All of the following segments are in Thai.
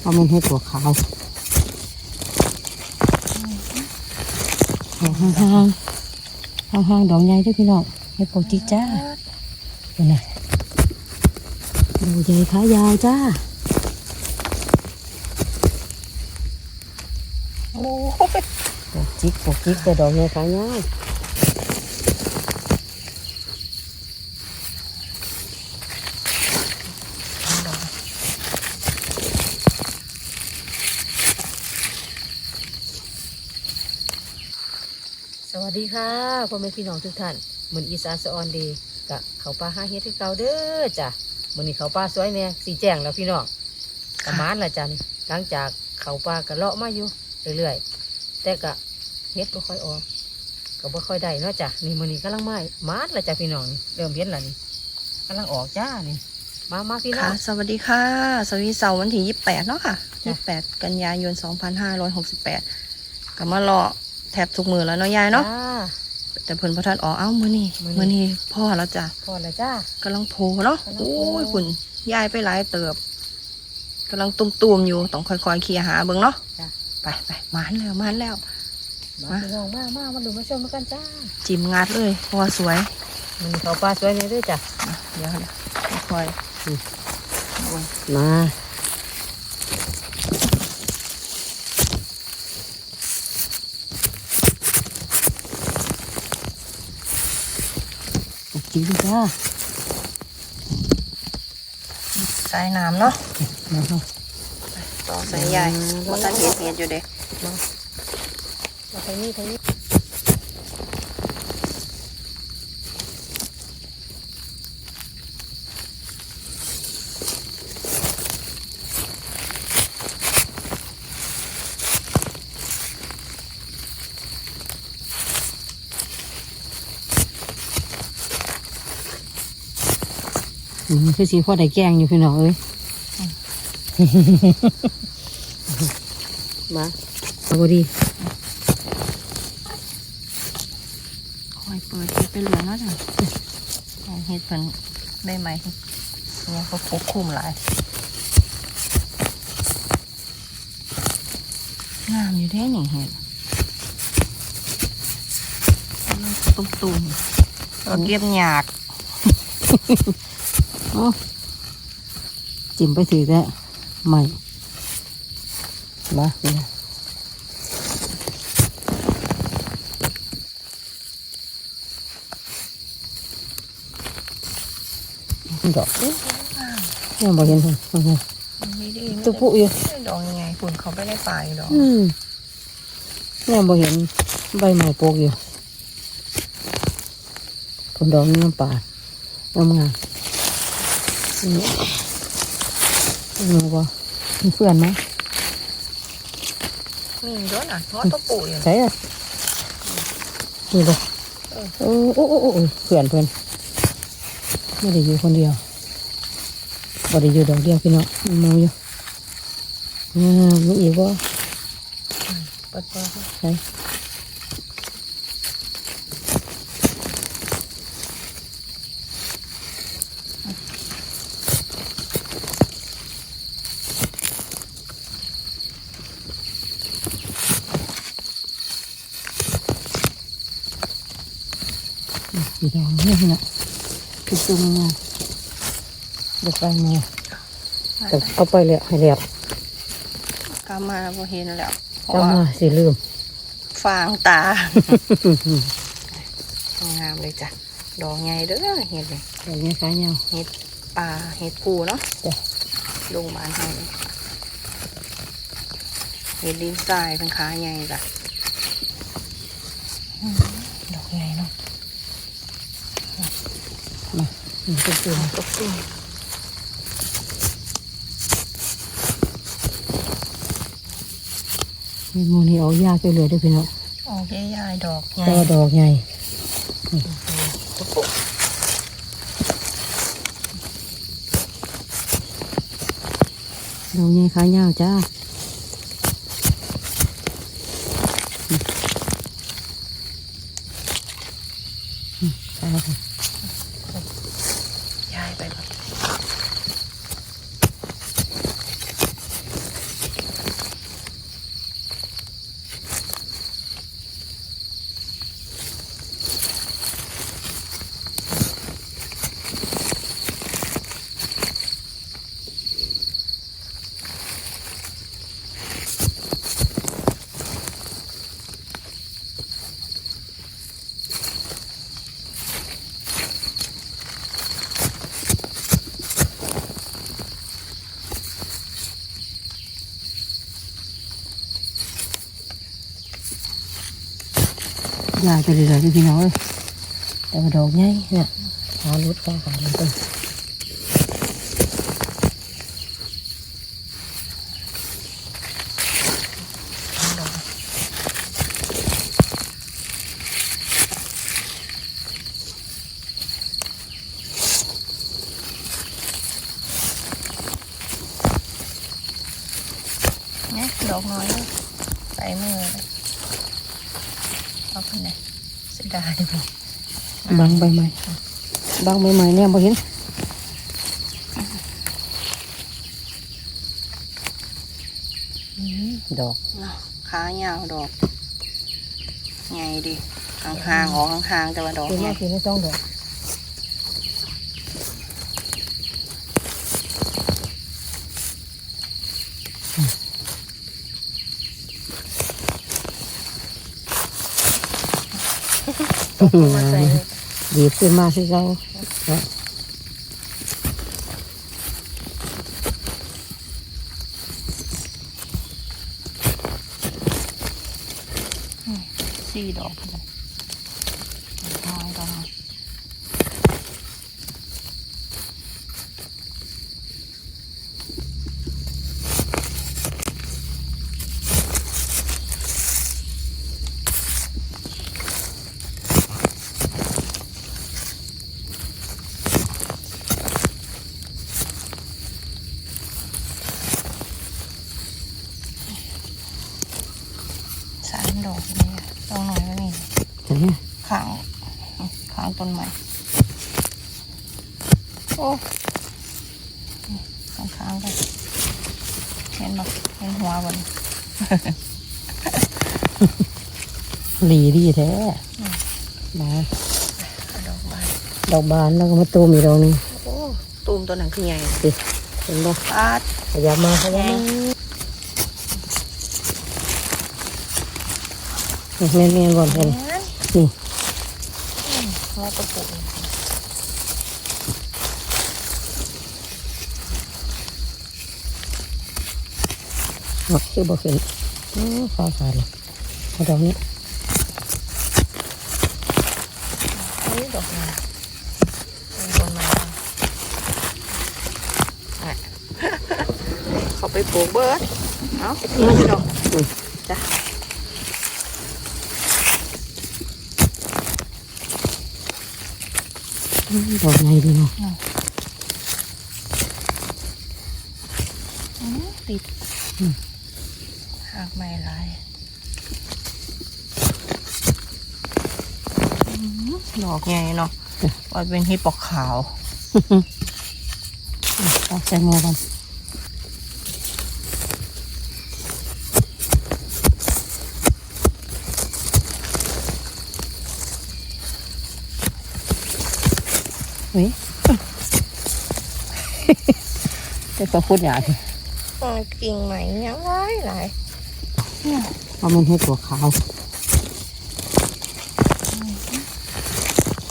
เอามันให้ตัวขาวเอาห่างๆห่างๆดอกใหญ่ด้วยพี่น้องให้ปกจิกจ้าเป็นไงดูใหญ่ขายาวจ้าโอ้ยปกจิกปกจิกแต่ดอกใหญ่ขายาว วัสดีค่ะพ่อแม่พี่น้องทุกท่านเหมือนอีสานสะออนดีกะเขาปลาห้าเฮ็ดที่เก่าเด้อจ้ะมือนี้เขาปลาสวยแน่สีแจ้งแล้วพี่น้องกะมานละจ้ะนี่หลังจากเขาปลากะเลาะมาอยู่เรื่อยๆแต่กะเฮ็ดบ่ค่อยออกก็บ่ค่อยได้เนาะจ้ะนี่มือนี้กำลังไมามานละจ้ะพี่น้องเริ่มเห็นล้วนี่กำลังออกจ้านี่มามาพี่น้องสวัสดีค่ะ สวัสดีเสาร์วันที่ยี่สิบแปดเนาะค่ะยี่สิบแปดกันยายนสองพันห้าร้อยหกสิบแปดก็มารอ แทบทุกมือแล้วเนาะยายเนาะจ้แต่เพิ่นพระท่านอ๋อเอ้ามือนี่มื้อนี้มือนี่พ่อแล้วจ้ะพอแล้วจ้ากำลังโผล่เนาะกำลังโผล่โอ้ยคุณยายไปหลายเติบกำลังตุ่มๆอยู่ต้องค่อยๆเคลียร์หาเบิ่งเนาะจ้ะไปไปมานแล้วมานแล้วมาพี่น้องมามามาดูมาชมกันจ้าจิ้มงัดเลยเพราะว่าสวยมื้อนี้เขาปลาสวยแน่เด้อจ้ะอะเดี๋ยวเดี๋ยวค่อยมา จริงจ้าๆใส่น้ำเนาะนะครับต่อใส่ยายว่าท่านเห็ดเห็ดอยู่เด้มาทางนี้ทางนี้ คือสีพ่อได้แกล้งอยู่พี่น้องเอ้ยมาเอาบ่ดีค่อยเปิดเห็ดไปเหลือเนาะจ้ะเอาเห็ดเพิ่นได้ไหมเนี่ยเขาปกคลุมหลายงามอยู่แท้นี่เห็ดตุ้มตุ่มๆเราเก็บหยากโอ้ จิ้มไปถือแล้วใหม่มาเนี่ยดอกยังบ่เห็นเลยนี่ดิตัวผู้อยู่ดอกยังไงฝุ่นเขาไม่ได้ป่าอยู่ดอกอืมยังบ่เห็นใบไม้โปกอยู่ผลดอกนี่น้ำป่างามงาม ๆนี่นี่บ่มีเพื่อนไหมมีด้วยนะงอตัวปู่อยู่ใช่อะนี่บ่โอ้โอ้โอ้โอ้โอ้เพื่อนเพื่อนไม่ได้อยู่คนเดียวบ่ได้อยู่ดอกเดียวพี่น้องมันมองอยู่อ่ามีอีกบ่เปิดเปิดใช่ ดงนี่นะคือจุ่มมาเด็กไปมาแต่เอาไปเลยให้เรียบกามาพอเห็นแล้วเพราะเอาว่ามาสิลืม ฟางตา งามเลยจ้ะ ดอกใหญ่เด้อเห็ดเลยเดี๋ยวนี้ขายเงาเห็ดป่าเห็ดปูเนาะจ้ะลงมาให้เลยเห็ดดินทรายเป็นขาใหญ่จ้ะอืมดอกใหญ่เนาะ อืมจุ่มตกตุ้มนี่โมนี่เอายากไปเลยด้วยพี่น้องออกใหญ่ๆดอกใหญ่แต่ดอกใหญ่ดอกใหญ่ขายเงาจ้าอืมขายค่ะ ย้ายไปแบบ ยายไปเรื่อยๆพี่น้องเอ้ยแต่ว่าดอกใหญ่เนี่ยขาลุดขาขามันต้นๆเนี่ยดอกน้อยใส่มือเลยเอาไปไห นเสียดายไปบางใบไม้บางใบไม้เนี่ยบ่เห็นอืมดอกขายาวดอกไงดิห่างๆออกห่างๆแต่ว่าดอกเป็นไงแม่คือไม่ต้องดอก มาใส่ ดีขึ้นมาสิเรา สี่ดอกเลยน้อยดอกน้อย สามดอกนี่ดอกหน่อยก็นี่ เห็นไหม ขางขางต้นไม้โอ้ข้างข้างๆกันเห็นบอกเห็นหัวบนหลีดีแท้อืมมาดอกบานดอกบานแล้วก็มาตูมอีกดอกหนึงโอ้ตูมตัวนั้นคือใหญ่เห็นบ่ปาดขยับมาขยับมาแม่นแม่นๆก่อนเห็นนั่นนี่อืมหัวตะปู อ๋อคือบ่ขึ้นโอ้ฟ้าขาดเลยเอาดอกนี้เฮ้ยดอกไม้เป็นต้นไม้อะเขาไปปลูกเบิร์ดเอ้านี่ดอกจ้ะอืมดอกไงดีเนาะอืมติดหากไม่ลายอืมดอกใหญ่เนาะว่าเป็นฮิปปอกขาวเอาใส่หม้อกันเฮ้ยแต่ก็พูดอย่างนี้อ่ากิ่งใหม่ยังหลายหลาย เพราะมันให้ตัวขาว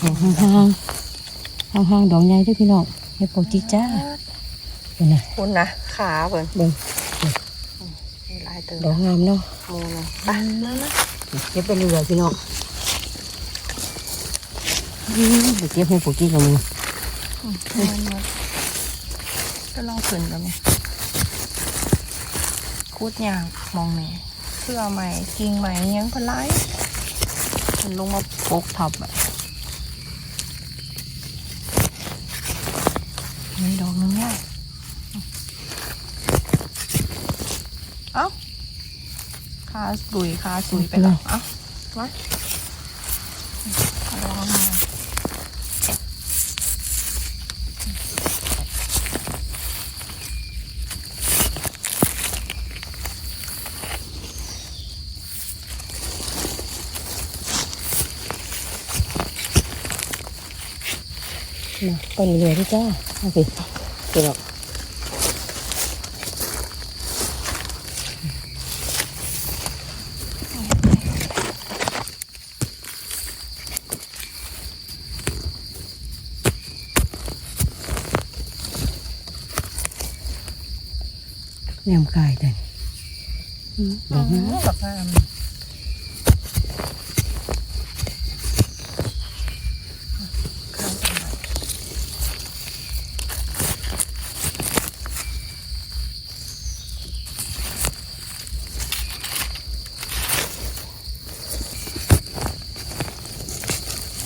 ห่างห่างห่างห่างห่างๆดอกใหญ่ด้วยพี่น้องให้โปรจิจ้าเป็นไงคุณนะขาเพิ่นเบิ่งมีหลายเติมดอกงามเนาะโมเลยไปนั่นนะเก็บไปเรื่อยๆพี่น้องอืมไปเก็บให้โปรจิกับมึงอืมมันหมดก็ลองขึ้นกันไหมคูดยางมองนี่ เพื่อใหม่กิ่งใหม่ยังก็ไล่มันลงมาปกทับอะมีดอกหนึงเนี่ยเอ้าขาสุยขาสุยไปแล้วเอ้ามาเอาดอกมา นะ ไปเรื่อยๆพี่จ้าเอาสิพี่น้องแนมกายแต่ดอกนะดอกงาม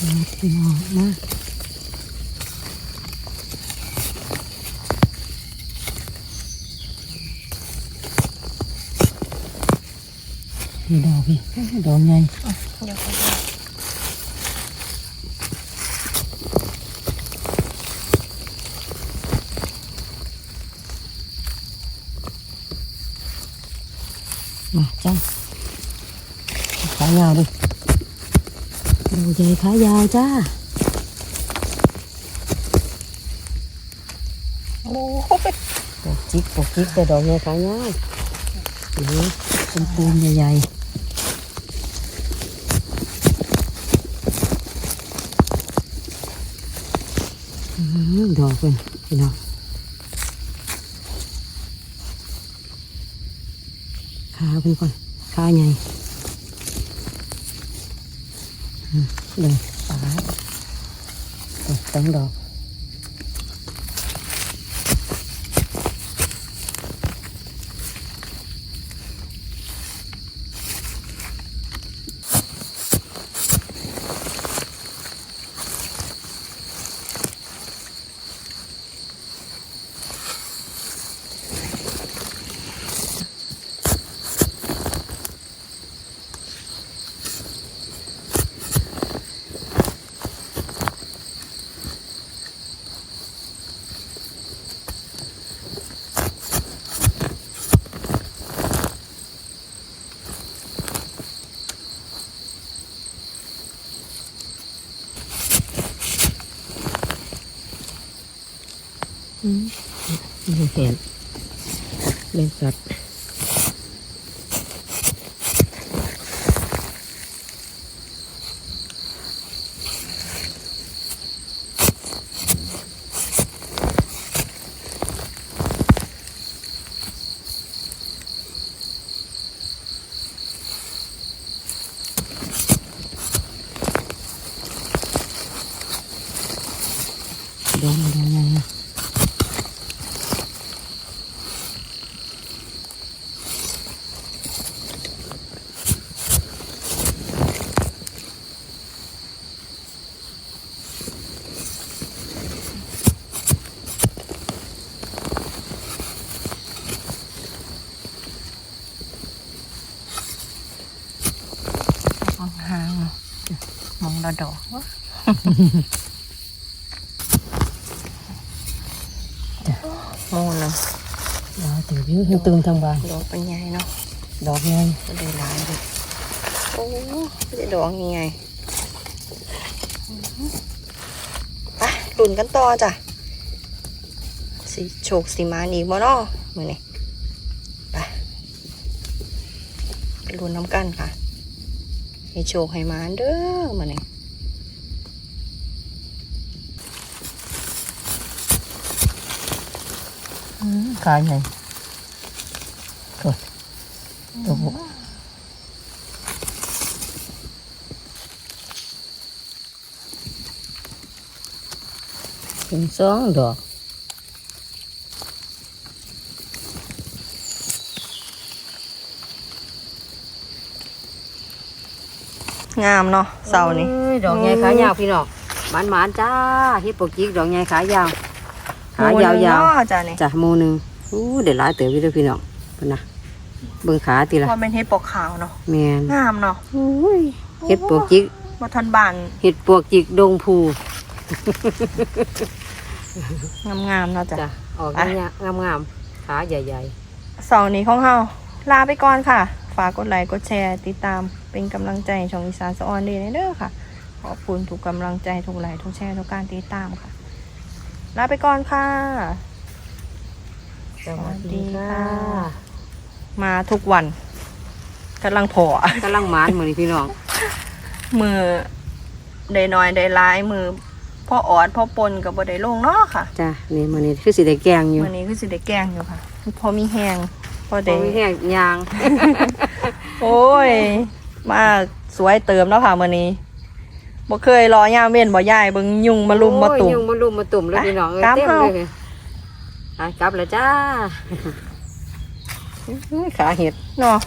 พี่น้องมามีดอกพี่ดอกไง เดี๋ยวเขาจะ มาจ้าขายาวดิ ดูใหญ่ขายาวจ้า โอ้ยปกจิกปกจิกแต่ดอกใหญ่ขายาวนี่เป็นปูนใหญ่ๆอื้อหือดอกเป็นพี่น้องขาเป็นก่อนขาใหญ่ อืมเลยปาดเปิดตั้งดอก อืมไม่เห็นเล่นสัตว์ดองดองไงอะ ห่าง ๆมองละดอกวะโมงเลยดอกถือวิวให้ตึงทางบ้านดอกเป็นไงเนาะดอกไงก็ได้หลายเลยโอ้ไม่ได้ดอกยังไงไปลุ่นกันต่อจ้ะสีโฉกสีมานอีกบ่เนาะมือนี่ไปไปลุ่นน้ำกันค่ะ ให้โชคให้หมานเด้อมือนี่ ขาใหญ่โอ้ยตัวบุเป็นสองดอกงามเนาะเสานี่อ้ยดอกใหญ่ขายาวพี่น้องหมานหมานๆจ้าเฮิปโปกิกดอกใหญ่ขายาว ขายาวโอ้ยาวเนาะจ้ะนี่จ้ะโมหนึงอู้เดี๋ยวหลายเต๋อพี่เด้อพี่น้องพุ่นนะเบิ่งขาตีละพอเป็นเห็ดปอกขาวเนาะแมนงามเนาะอุ้ยเฮ็ดปวกจิกมาทันบานเฮ็ดปวกจิกดงพูงามๆเนาะจ้ะจ้ะออกอะงามงามๆขาใหญ่เสาร์นี้ของเฮาลาไปก่อนค่ะ ฝากกดไลค์กดแชร์ ติดตามเป็นกำลังใจให้ช่องอีสานสะออนเดย์เด้อค่ะ ขอบคุณทุกกำลังใจทุกไลค์ทุกแชร์ทุกการติดตามค่ะ ลาไปก่อนค่ะๆสวัสดีค่ะมาทุกวันกำลังพอกำลังหมานมื้อนี้พี่น้อง มือได้น้อยได้ร้ายมือพ่อออดพ่อปนกับบ่ได้ลงเนาะค่ะจ้ะนี่มื้อนี้คือสิได้แกงอยู่มือนี้คือสิได้แกล้งอยู่ค่ะ พอมีแหงพอบ่ได้มีแห้งยาง โอ้ย มาสวยเติมแล้วค่ะมื้อนี้ บ่เคยรอย่ามเว้นบ่ยายเบิ่งยุงมาลุมมาตุ่มโอ้ยยุงมาลุมมาตุ่มเลยพี่น้องเอ้ยกลับเต็มเฮาเลยไปกลับแล้วจ้าขาเห็ดเนาะ